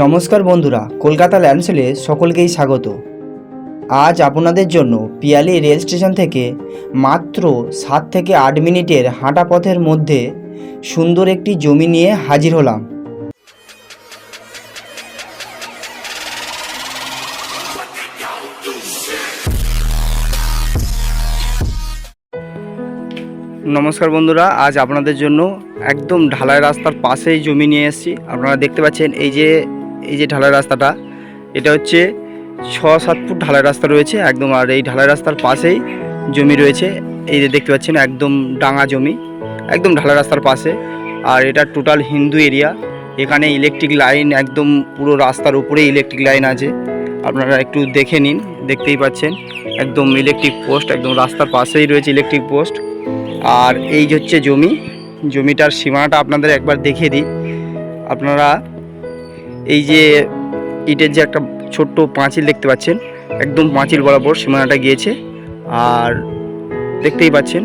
নমস্কার বন্ধুরা, কলকাতা ল্যান্ডসেলে সকলকেই স্বাগত। আজ আপনাদের জন্য পিয়ালি রেল স্টেশন থেকে মাত্র সাত থেকে আট মিনিটের হাঁটা পথের মধ্যে সুন্দর একটি জমি নিয়ে হাজির হলাম। নমস্কার বন্ধুরা, আজ আপনাদের জন্য একদম ঢালাই রাস্তার পাশেই জমি নিয়ে এসেছি। আপনারা দেখতে পাচ্ছেন এই যে এই যে ঢালাই রাস্তাটা, এটা হচ্ছে ছ, সাত ফুট ঢালাই রাস্তা রয়েছে একদম, আর এই ঢালাই রাস্তার পাশেই জমি রয়েছে। এই যে দেখতে পাচ্ছেন, একদম ডাঙা জমি, একদম ঢালাই রাস্তার পাশে। আর এটা টোটাল হিন্দু এরিয়া, এখানে ইলেকট্রিক লাইন একদম পুরো রাস্তার উপরে ইলেকট্রিক লাইন আছে। আপনারা একটু দেখে নিন, দেখতেই পাচ্ছেন, একদম ইলেকট্রিক পোস্ট, একদম রাস্তার পাশেই রয়েছে ইলেকট্রিক পোস্ট। আর এই যে হচ্ছে জমি, জমিটার সীমানাটা আপনাদের একবার দেখিয়ে দিই। আপনারা এই যে ইটের যে একটা ছোট্ট পাঁচিল দেখতে পাচ্ছেন, একদম পাঁচিল বরাবর সীমানাটা গিয়েছে। আর দেখতেই পাচ্ছেন,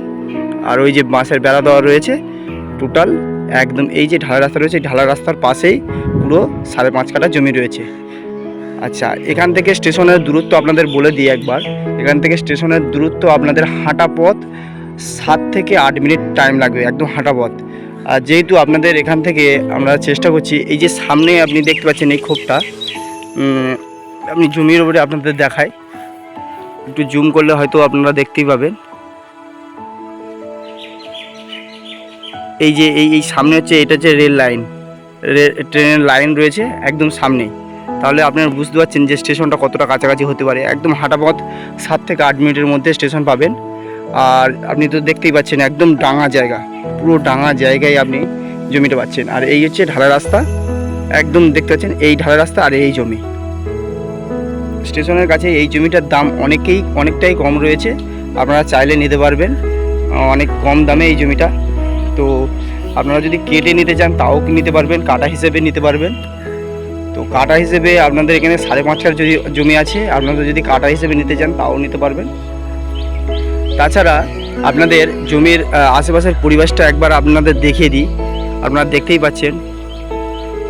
আর ওই যে বাঁশের বেড়া দেওয়া রয়েছে, টোটাল একদম এই যে ঢালা রাস্তা রয়েছে ঢালা রাস্তার পাশেই পুরো সাড়ে পাঁচ কাঠা জমি রয়েছে। আচ্ছা এখান থেকে স্টেশনের দূরত্ব আপনাদের বলে দিই একবার। এখান থেকে স্টেশনের দূরত্ব আপনাদের হাঁটা পথ সাত থেকে আট মিনিট টাইম লাগবে, একদম হাঁটা পথ। আর যেহেতু আপনাদের এখান থেকে আমরা চেষ্টা করছি এই যে সামনে আপনি দেখতে পাচ্ছেন এই উম, আপনি জমির উপরে আপনাদের দেখায় একটু জুম করলে হয়তো আপনারা দেখতেই পাবেন। এই যে এই এই সামনে হচ্ছে এটা হচ্ছে রেল লাইন ট্রেনের লাইন রয়েছে একদম সামনে। তাহলে আপনারা বুঝতে পারছেন যে স্টেশনটা কতটা কাছাকাছি হতে পারে। একদম হাঁটা পথ সাত থেকে আট মিনিটের মধ্যে স্টেশন পাবেন। আর আপনি তো দেখতেই পাচ্ছেন একদম ডাঙা জায়গা। পুরো ডাঙা জায়গায় আপনি জমিটা পাচ্ছেন। আর এই হচ্ছে ঢালা রাস্তা। একদম দেখতে পাচ্ছেন এই ঢালা রাস্তা আর এই জমি। স্টেশনের কাছে এই জমিটার দাম অনেকেই, অনেকটাই কম রয়েছে। আপনারা চাইলে নিতে পারবেন। অনেক কম দামে এই জমিটা। তো আপনারা যদি কেটে নিতে চান, তাও নিতে পারবেন, কাটা হিসেবে নিতে পারবেন। তো কাটা হিসেবে আপনাদের এখানে সাড়ে পাঁচ যদি জমি আছে, আপনারা যদি কাটা হিসেবে নিতে চান, তাও নিতে পারবেন। তাছাড়া আপনাদের জমির আশেপাশের পরিবেশটা একবার আপনাদের দেখিয়ে দিই। আপনারা দেখতেই পাচ্ছেন,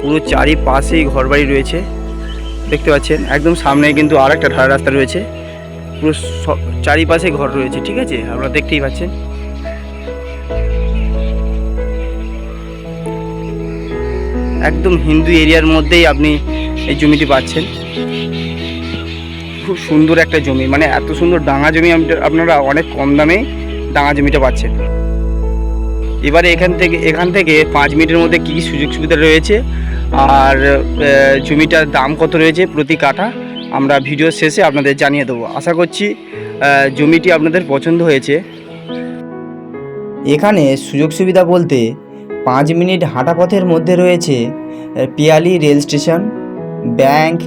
পুরো চারিপাশেই ঘরবাড়ি রয়েছে। দেখতে পাচ্ছেন, একদম সামনে কিন্তু আর একটা ঢালা রাস্তা রয়েছে। পুরো চারিপাশে ঘর রয়েছে, ঠিক আছে? আপনারা দেখতেই পাচ্ছেন। একদম হিন্দু এরিয়ার মধ্যেই আপনি এই জমিটি পাচ্ছেন। খুব সুন্দর একটা জমি। মানে এত সুন্দর ডাঙা জমি আপনি- আপনারা অনেক কম দামে ডাঙা জমিটা পাচ্ছেন। এবারে এখান থেকে এখান থেকে পাঁচ মিনিটের মধ্যে কী কী সুযোগ সুবিধা রয়েছে? আর জমিটার দাম কত রয়েছে প্রতি কাঠা? আমরা ভিডিও শেষে আপনাদের জানিয়ে দেবো। আশা করছি জমিটি আপনাদের পছন্দ হয়েছে। এখানে সুযোগ সুবিধা বলতে পাঁচ মিনিট হাঁটা পথের মধ্যে রয়েছে পিয়ালি রেল স্টেশন, ব্যাংক,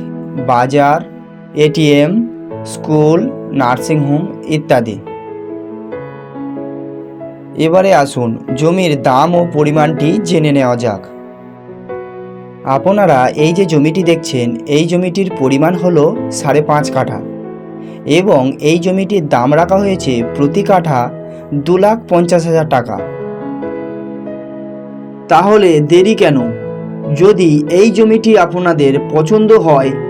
বাজার এটিএম, স্কুল নার্সিংহোম ইত্যাদি। এবারে আসুন জমির দাম ও পরিমাণটি জেনে নেওয়া যাক। আপনারা এই যে জমিটি দেখছেন, এই জমিটির পরিমাণ হলো সাড়ে পাঁচ কাঠা এবং এই জমিটির দাম রাখা হয়েছে প্রতি কাঠা দু লাখ পঞ্চাশ হাজার টাকা। তাহলে দেরি কেন? যদি এই জমিটি আপনাদের পছন্দ হয়